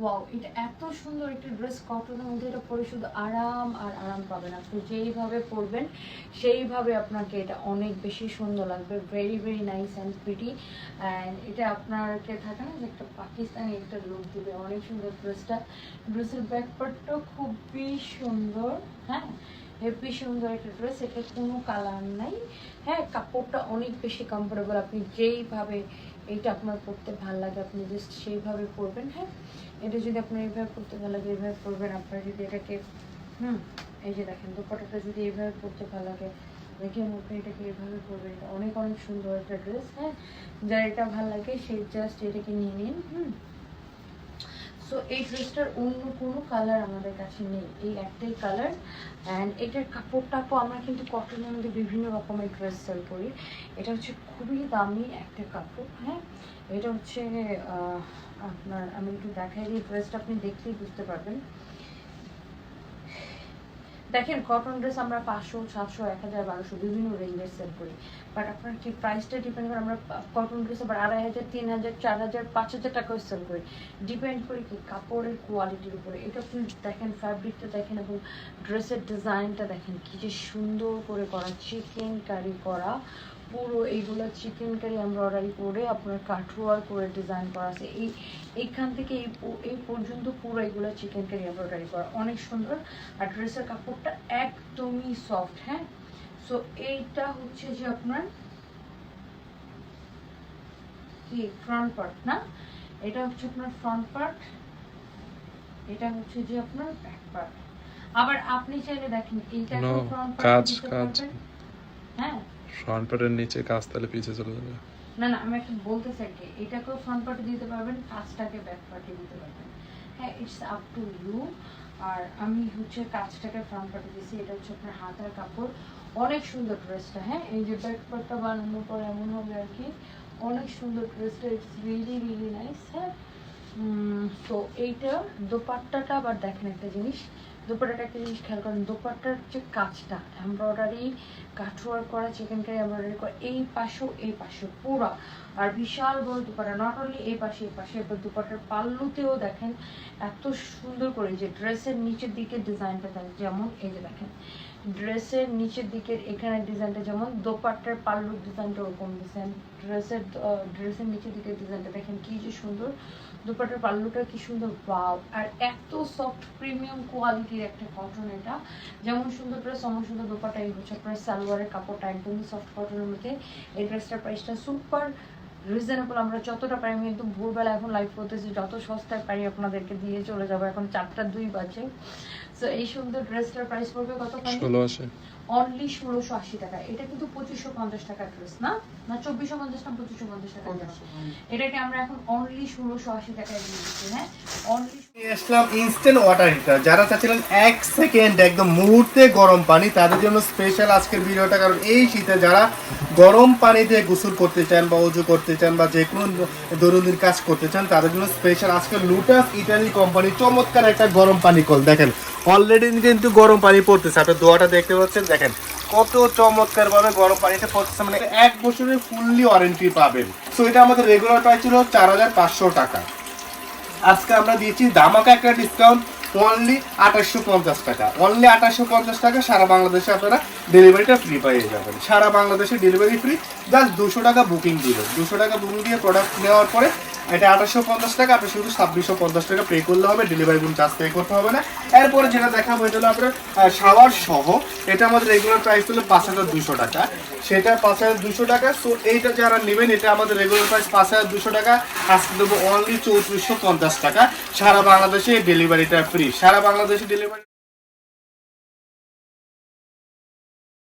Wow এটা এত সুন্দর একটা ড্রেস কটনের মধ্যে এটা পরে শুধু আরাম আর আরাম পাবেন আপনি। যেইভাবে পরবেন, সেইভাবে আপনাকে এটা অনেক বেশি সুন্দর লাগবে। Very very nice and pretty and এটা আপনাকে থাকে না যে একটা পাকিস্তানি একটা লুক দিবে। অনেক সুন্দর ড্রেসটা ড্রেসের ব্যাক পার্টটাও খুবই সুন্দর হ্যাঁ? হেভি সুন্দর একটা ড্রেস এটা কোনো কালার নাই। হ্যাঁ কাপড়টা অনেক বেশি কমফোর্টেবল আপনি যেইভাবে এইটা আপনার পরতে ভালো লাগে, আপনি জাস্ট সেইভাবে পরবেন হ্যাঁ? এটা যদি আপনার এইভাবে পরতে ভালো লাগে, এইভাবে পরবেন আপনার যদি এটাকে, হুম, এই যে দেখেন দোপাটাটা যদি এইভাবে পরতে ভালো লাগে, দেখেন আপনি এটাকে এইভাবে পড়বেন। অনেক অনেক সুন্দর একটা ড্রেস হ্যাঁ? যার এটা ভালো লাগে, সে জাস্ট এটাকে নিয়ে নিন, হুম? সো এই ড্রেসটার অন্য কোনো কালার আমাদের কাছে নেই। এই একটাই কালার অ্যান্ড এটার কাপড়টাকেও আমরা কিন্তু কটনের মধ্যে বিভিন্ন রকমের ড্রেস সেল করি। এটা হচ্ছে খুবই দামি একটা কাপড় হ্যাঁ? এটা হচ্ছে আপনার, আমি একটু দেখাই এই ড্রেসটা আপনি দেখলেই বুঝতে পারবেন। দেখেন কটন ড্রেস আমরা পাঁচশো, সাতশো, এক হাজার, বারোশো বিভিন্ন রেঞ্জের সেল করি। বাট আপনার কি প্রাইসটা ডিপেন্ড করে, আমরা কটন ড্রেস আবার আড়াই হাজার, তিন হাজার, চার হাজার, পাঁচ হাজার টাকাও সেল করি। ডিপেন্ড করি কি কাপড়ের কোয়ালিটির উপরে। এটা আপনি দেখেন ফ্যাব্রিকটা দেখেন এবং ড্রেসের ডিজাইনটা দেখেন, কি যে সুন্দর করে করা চিকেন কারি করা। পুরো এইগুলো চিকেন কারি এমব্রয়ডারি করে আপনার কাঠওয়ার করে ডিজাইন করা আছে। এই এইখান থেকে এই এই পর্যন্ত পুরো এগুলো চিকেন কারি এমব্রয়ডারি করা। অনেক সুন্দর। আর ড্রেসের কাপড়টা একদমই সফট হ্যাঁ? সো এইটা হচ্ছে যে আপনার কি ফ্রন্ট পার্ট না? এটা হচ্ছে আপনার ফ্রন্ট পার্ট এটা হচ্ছে যে আপনার ব্যাক পার্ট আবার আপনি চাইলে দেখেন এইটা ফ্রন্ট কাজ, পার্ট কাজ। হ্যাঁ? ফ্রন্ট পার্টের নিচে কাজ তাহলে পিছিয়ে চলে যাবে। না না, আমি একটা বলতে চাই এটাকেও ফ্রন্ট পার্টে দিতে পারবেন, কাজটাকে ব্যাক পার্টে দিতে পারবেন। হ্যাঁ ইটস আপ টু ইউ আর আমি হচ্ছে কাজটাকে ফ্রন্ট পার্টে দিয়েছি এটা হচ্ছে আপনার হাতার কাপড়। অনেক সুন্দর ড্রেসটা হ্যাঁ এই যে ব্যাক পার্টটা বানানোর পর এমন হবে আর কি, অনেক সুন্দর ড্রেসটা ইটস রিয়েলি রিয়েলি নাইস হ্যাঁ। তো এইটা, দোপাট্টাটা, আবার দেখেন একটা জিনিস দোপাট্টাটা একটা জিনিস খেয়াল করেন দোপাট্টার যে কাজটা এমব্রয়ডারি কাঠওয়ার করা চিকেন কারি এমব্রয়ডারি করা, এই পাশেও এই পাশে পুরা। আর বিশাল বড় দুপাটা নট অনলি এই পাশে এই পাশে, এবার দুপাটার পাল্লুতেও দেখেন এত সুন্দর করে যে ড্রেসের নিচের দিকে ডিজাইনটা দেয় যেমন এই যে দেখেন ড্রেসের নিচের দিকের এখানে ডিজাইনটা যেমন, দোপাট্টার পাল্লুর ডিজাইনটা ওরকম ডিজাইন। ড্রেসের ড্রেসের নিচের দিকের ডিজাইনটা দেখেন কি যে সুন্দর। দুপাটার পাল্লুটা কি সুন্দর, ওয়াও। আর এত সফট প্রিমিয়াম কোয়ালিটির একটা কটন এটা। যেমন সুন্দর ড্রেস তেমন সুন্দর দোপাটা এই হচ্ছে আপনার সালোয়ারের কাপড়টা একদমই সফট কটনের মধ্যে। এই ড্রেসটার প্রাইসটা সুপার রিজনেবল আমরা যতটা পারি আমি একদম ভোরবেলা এখন লাইভ করতেছি যত সস্তায় পারি আপনাদেরকে দিয়ে চলে যাব। এখন চারটা দুই বাজে। সো এই সুন্দর ড্রেসটার প্রাইস পড়বে কত অনলি ষোলোশো আশি টাকা। এটা কিন্তু পঁচিশশো পঞ্চাশ টাকার ড্রেস না? না চব্বিশশো পঞ্চাশ না পঁচিশশো পঞ্চাশ টাকা এটাকে আমরা এখন অনলি ষোলোশো আশি টাকায় দিয়ে দিচ্ছি হ্যাঁ? অনলি আসলাম ইনস্ট্যান্ট ওয়াটার হিটার যারা চাচ্ছিলেন এক সেকেন্ড একদম মুহূর্তে গরম পানি, তাদের জন্য স্পেশাল আজকের ভিডিওটা, কারণ এই শীতে যারা গরম পানিতে গোসল করতে চান বা উজু করতে চান বা যে কোনো দৈনন্দিন কাজ করতে চান, তাদের জন্য স্পেশাল আজকে লুটাস ইটালি কোম্পানি চমৎকার একটা গরম পানি কল। দেখেন অলরেডি কিন্তু গরম পানি পড়তেছে। আপনি দোয়াটা দেখতে পাচ্ছেন? দেখেন, কত চমৎকার ভাবে গরম পানিতে পড়তেছে। মানে এক বছরের ফুললি ওয়ারেন্টি পাবেন। সো এটা আমাদের রেগুলার প্রাইস ছিল চার হাজার পাঁচশো টাকা। আজকে আমরা দিয়েছি দামাকা একটা ডিসকাউন্ট অনলি আঠাশশো পঞ্চাশ টাকা। অনলি আঠাশশো পঞ্চাশ টাকা সারা বাংলাদেশে আপনারা ডেলিভারিটা ফ্রি পেয়ে যাবেন। সারা বাংলাদেশে ডেলিভারি ফ্রি জাস্ট দুশো টাকা বুকিং দিবেন। দুশো টাকা বুকিং দিয়ে প্রোডাক্ট নেওয়ার পরে এটা আঠাশশো পঞ্চাশ টাকা, আপনি শুধু ছাব্বিশশো পঞ্চাশ টাকা পে করলে হবে ডেলিভারি কোনো চার্জ পে করতে হবে না। এরপরে যেটা দেখাবো, এটা হলো আপনার শাওয়ার সহ, এটা আমাদের রেগুলার প্রাইস হলো পাঁচ হাজার দুশো টাকা। সেটা পাঁচ হাজার দুশো টাকা সো এইটা যারা নেবেন, এটা আমাদের রেগুলার প্রাইস পাঁচ হাজার দুশো টাকা। আজকে দেবো অনলি চৌত্রিশশো পঞ্চাশ টাকা। সারা বাংলাদেশে ডেলিভারিটা ফ্রি সারা বাংলাদেশে ডেলিভারি